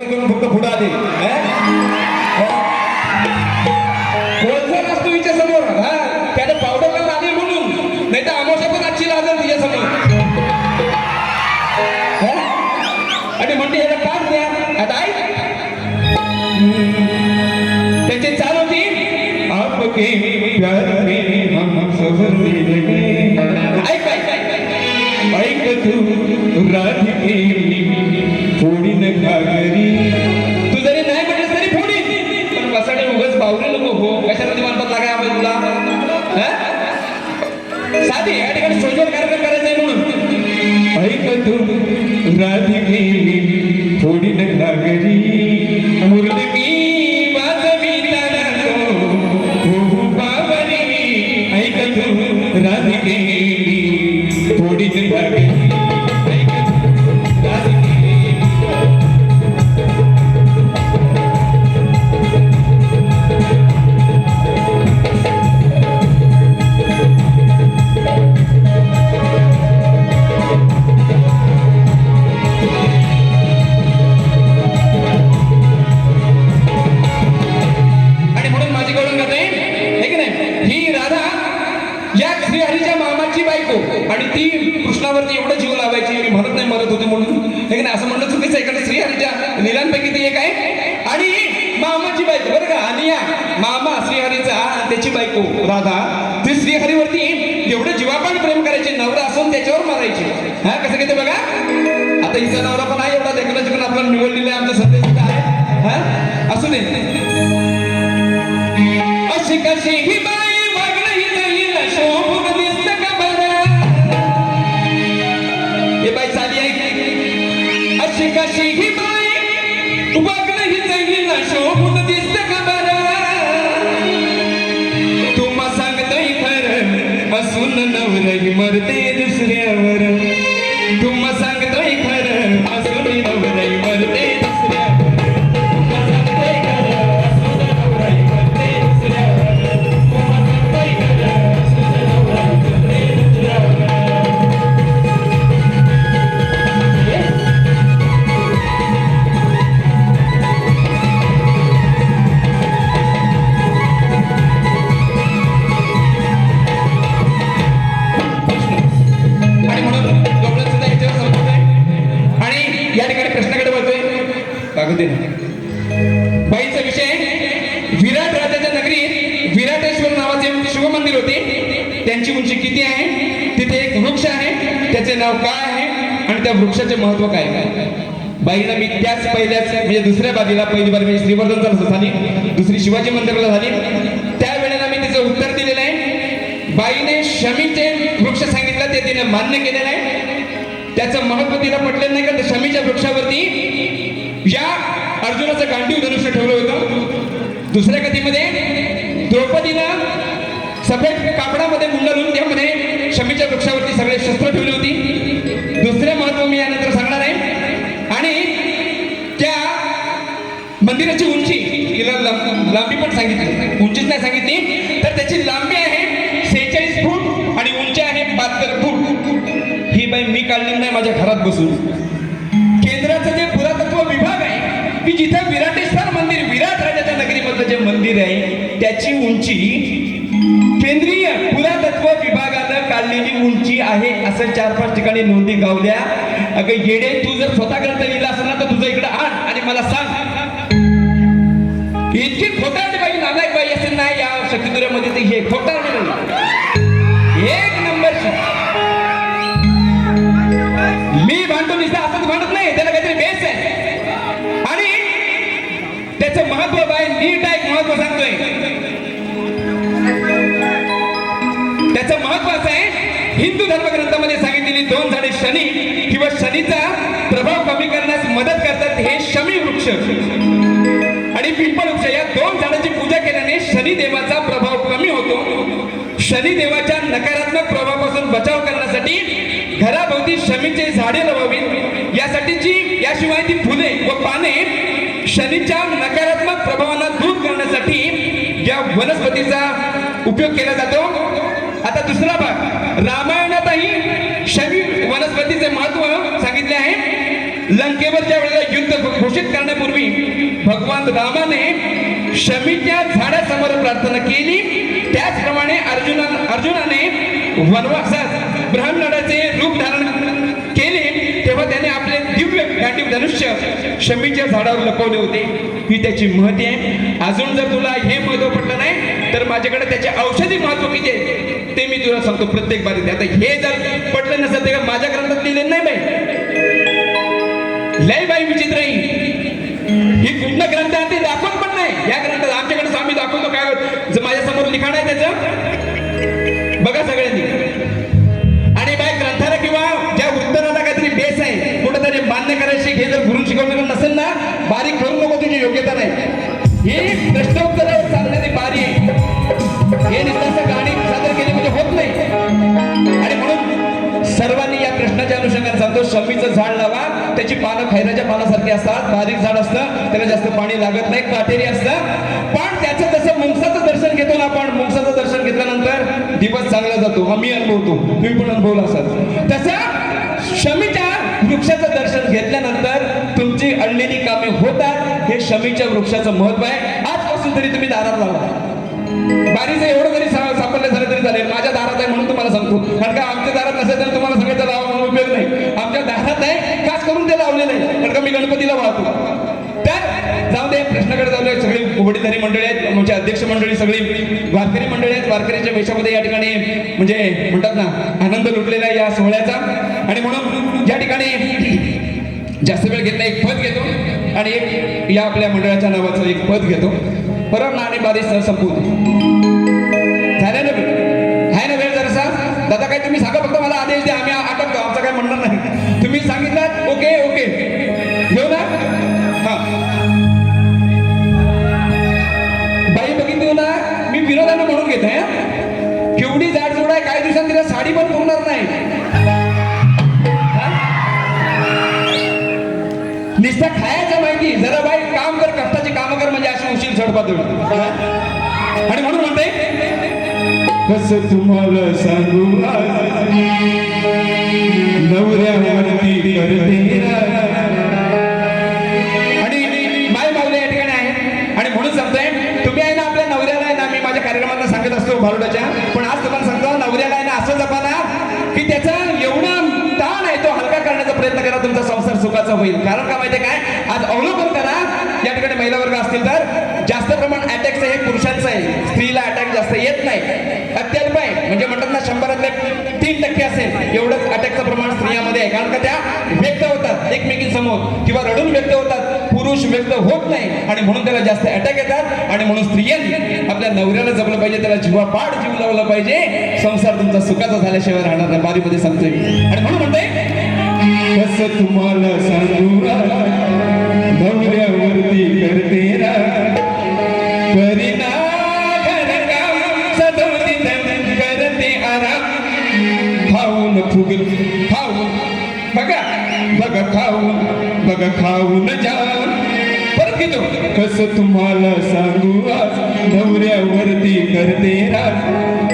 करून फक्त पुढे आले. असतो हिच्या समोर. हा? त्याने पावडर पण आली म्हणून. नाही तर आमोशा पण आजची लागेल तिच्या समोर. आणि म्हणते याला काम द्या. आता त्याची चाल होती. आपके प्यार में हम सफर ऐक ऐक. ऐक तू राधिके तू होते म्हणून हे नाही? असं म्हणणं चुकीचं आहे. कारण श्रीहरीच्या लीलांपैकी ती एक आहे. आणि मामाची बायको बरं का? आणि या मामा श्रीहरीचा त्याची बायको राधा ती श्रीहरीवरती एवढं जीवापान प्रेम करायचे नवरा असून त्याच्यावर मारायचे. हा कसं घेते बघा? आता हिचा नवरा पण आहे एवढा देखील जिकडे आपण निवडलेला आहे आमचं सध्या आहे. हा? असू दे. अशी कशी ही नवरही मरते दुसऱ्यावर तुम्हा त्यांची उंची किती आहे? तिथे एक वृक्ष आहे. त्याचे नाव काय आहे? आणि त्या वृक्षाचे महत्त्व काय आहे? बाईनं मी त्याच पहिल्याच म्हणजे दुसऱ्या बाजूला पहिली बारी म्हणजे श्रीवर्धन झाली. दुसरी शिवाजी मंदिराला झाली. त्यावेळेला मी तिचं उत्तर दिलेलं आहे. बाईने शमीचे वृक्ष सांगितलं ते तिने मान्य केलेलं आहे. त्याचं महत्त्व तिला पटलेलं नाही का? तर शमीच्या वृक्षावरती या अर्जुनाचं गांडीव धनुष्य ठेवलं होतं. दुसऱ्या कधीमध्ये सफेद कापडामध्ये गुंडाळून त्यामध्ये शमीच्या वृक्षावरती सगळे शस्त्र ठेवली होती. दुसरे महत्त्व मी यानंतर सांगणार आहे. आणि त्या मंदिराची उंची हिला लांबी पण सांगितली. उंचीच नाही सांगितली. तर त्याची लांबी आहे सेहेचाळीस फूट आणि उंची आहे बहात्तर फूट. ही बाई मी काढली नाही माझ्या घरात बसून. केंद्राचं जे पुरातत्व विभाग आहे की जिथे विराटेश्वर मंदिर विराट राजाच्या नगरीमधलं जे मंदिर आहे त्याची उंची केंद्रीय पुरातत्व विभागानं काढलेली उंची आहे असं चार पाच ठिकाणी नोंदी गावल्या. अगं येडे तू जर स्वतः ग्रंथ लिहिला असेल ना तर तुझं इकडं आण आणि मला सांग. इतकी खोटारडी बाई नालायक बाई असेल नाही या शक्तिदुर्यामध्ये ते हे खोटारडी बाई एक नंबर मी भांडतो निसा असंच भांडत नाही त्याला काहीतरी बेस आहे. आणि त्याचं महत्त्व बाय नीट आहे महत्त्व सांगतोय. महत्वाचं आहे. हिंदू धर्मग्रंथामध्ये सांगितलेली दोन झाडे शनी किंवा शनीचा प्रभाव कमी करण्यास मदत करतात हे शमी वृक्ष. आणि पिंपळ वृक्ष या दोन झाडांची पूजा केल्याने शनी देवाचा प्रभाव कमी होतो. शनी देवाच्या नकारात्मक प्रभावापासून बचाव करण्यासाठी घराभोवती शमीचे झाडे लावावीत. यासाठीची याशिवाय ती फुले व पाने शनीच्या नकारात्मक प्रभावांना दूर करण्यासाठी या वनस्पतीचा उपयोग केला जातो. दुसरा भाग रामायणातही शमी वनस्पतीचे महत्त्व सांगितले आहे. लंकेवरच्या वेळेला युद्ध घोषित करण्यापूर्वी भगवान रामाने शमीच्या झाडासमोर प्रार्थना केली. त्याचप्रमाणे अर्जुना अर्जुनाने वनवासात ब्रह्मनाडाचे रूप धारण केले. तेव्हा त्याने आपले दिव्य गांडीव धनुष्य शमीच्या झाडावर लपवले होते. ही त्याची महती आहे. अजून जर तुला हे महत्त्व पडलं नाही तर माझ्याकडे त्याचे औषधी महत्त्व किती आहे? ते मी तुला सांगतो प्रत्येक बारीत आता हे जर पटलं नसेल ते माझ्या ग्रंथात लिहिलेलं नाही बाई. लय बाई विचित्र ही कुठलं ग्रंथ आहे ते दाखवत पण नाही. या ग्रंथात आमच्याकडे आम्ही दाखवतो काय जर माझ्यासमोर लिखाण आहे त्याचं बघा सगळ्यांनी. आणि बाय ग्रंथाला किंवा ज्या उत्तराला काहीतरी बेस आहे कुठेतरी मान्य करायची हे जर गुरु शिकवलेलं नसेल ना बारीक त्याची पानं खैराच्या पानासारखी असतात. बारीक झाड असतं त्याला जास्त पाणी लागत नाही काटेरी असतं. पण त्याचं जसं मुंगसाचं दर्शन घेतो ना आपण मुंगसाचं दर्शन घेतल्यानंतर दिवस चांगला जातो. हा मी अनुभवतो. तुम्ही पण अनुभवला असाल. तसं शमीच्या वृक्षाचं दर्शन घेतल्यानंतर तुमची अडलेली कामे होतात. हे शमीच्या वृक्षाचं महत्त्व आहे. आजपासून तरी तुम्ही दारात लावा. बारीचं एवढं जरी सा- सापडलं झालं तरी चालेल. माझ्या दारात आहे म्हणून तुम्हाला सांगतो. कारण का आमच्या दारात नसेल तर तुम्हाला सगळ्याचा लावा म्हणून उपयोग नाही आमच्या दारात आहे खास करून ते लावले नाही. कारण का मी गणपतीला वाहतो. तर जाऊ दे प्रश्नाकडे जाऊ दे. सगळी उघडीधारी मंडळी आहेत. म्हणजे अध्यक्ष मंडळी सगळी वारकरी मंडळी आहेत. वारकरीच्या वेशामध्ये या ठिकाणी म्हणजे म्हणतात ना आनंद लुटलेला आहे या सोहळ्याचा. आणि म्हणून या ठिकाणी जास्त वेळ घेत नाही एक पद घेतो. आणि एक या आपल्या मंडळाच्या नावाचं एक पद घेतो. परम ना आणि संपूर्ण. आहे. केवढी जाड जोड आहे काही दिवसांनी तिला साडी पण पुरणार नाही? नुसतं खायचं माहिती जरा बाई काम कर कष्टाची काम कर म्हणजे अशी उशीर झडपातळी आणि म्हणून म्हणते कस तुम्हाला सांगू नवऱ्यावरती करते. आणि माय माऊली या ठिकाणी आहे आणि म्हणून सांगतोय तुम्ही आहे ना आपल्या नवऱ्याला आहे ना मी माझ्या कार्यक्रमांना भारुडाच्या. पण आज तुम्हाला सांगतो नवऱ्याला आहे ना असं जपाना की त्याचा एवढा ताण आहे तो हलका करण्याचा प्रयत्न करा तुमचा संसार सुखाचा होईल. कारण का माहितीये काय? आज अवलोकन करा. या ठिकाणी महिला वर्ग असतील तर जास्त प्रमाण अटॅकचं हे पुरुषांचं आहे. स्त्रीला अटॅक जास्त येत नाही. अत्यल्प आहे. म्हणजे म्हणतात ना शंभरातले तीन टक्के असेल. एवढंच अटॅकचं प्रमाण स्त्रियामध्ये आहे. कारण का त्या व्यक्त होतात एकमेकींसमोर. किंवा रडून व्यक्त होतात. पुरुष व्यक्त होत नाही. आणि म्हणून त्याला जास्त अटॅक येतात. आणि म्हणून स्त्रियांनी आपल्या नवऱ्याला जपलं पाहिजे त्याला जीवापाड जीव लावला पाहिजे. संसार तुमचा सुखाचा झाल्याशिवाय राहणार नाही. बारीमध्ये सांगतोय. आणि म्हणून म्हणतोय कस तुम्हाला सांगू?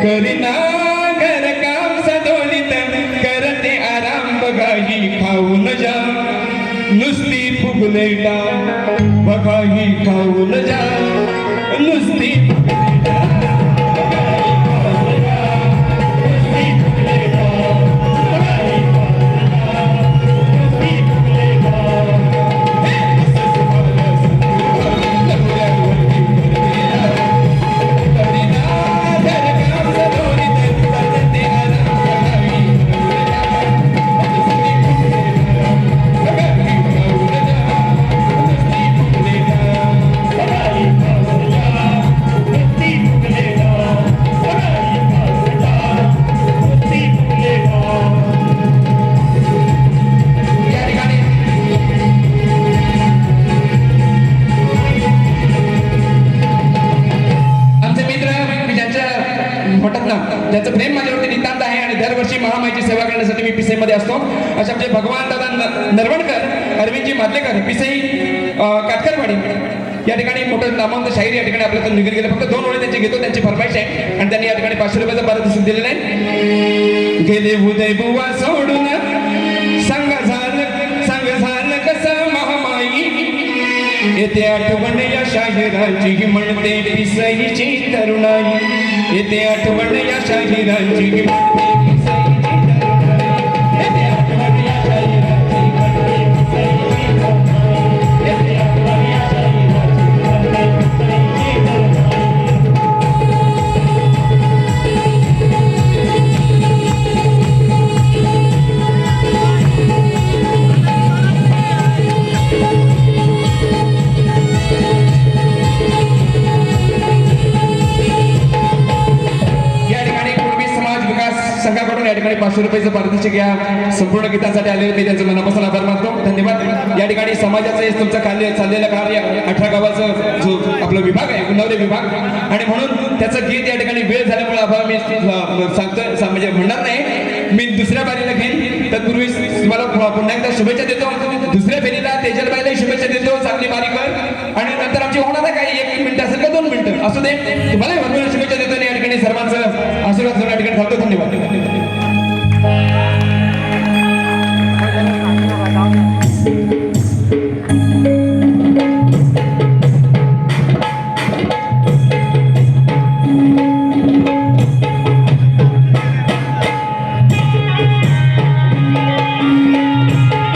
राज. करीना घरकाम सदोदित करते आराम बघा ही खाऊन जा नुसती फुगले मध्ये असतो. असे आमचे भगवान दादा नरवणकर अरविंदजी मातलेकर पिसई अं, काटकरवाडी या ठिकाणी मोठं नामांत शाहीर या ठिकाणी आपल्याला निघून गेले. फक्त दोन ओळी त्यांची घेतो त्यांची फरमाईश आहे आणि त्यांनी या ठिकाणी पाचशे रुपयाचा पारितोषिक दिलेलं आहे. गेले उदय बुवा सोडून. सांग झालं सांग झालं कसं महामाई. येते आठवण या शाहिरांची म्हणते पिसईची तरुणाई. येते आठवण या शाहिरांची म्हणते पाचशे रुपयाचं पारितोषिक या संपूर्ण गीतासाठी आलेले मी त्यांचं मनापासून आभार मानतो. धन्यवाद. या ठिकाणी समाजाचं हे तुमचं कार्य चाललेलं कार्य अठरा गावाचं जो आपला विभाग आहे गुणवरे विभाग. आणि म्हणून त्याचं गीत या ठिकाणी वेळ झाल्यामुळे आभार मी सांगतोय म्हणजे म्हणणार नाही. मी दुसऱ्या बारीला घेईन. तत्पूर्वी तुम्हाला पुन्हा एकदा शुभेच्छा देतो. दुसऱ्या फेरीला तेजलबाईला शुभेच्छा देतो. चांगली बारी कर. आणि नंतर आमची होणार आहे काही एक मिनिट असेल का दोन मिनिटं. असू दे. तुम्हाला शुभेच्छा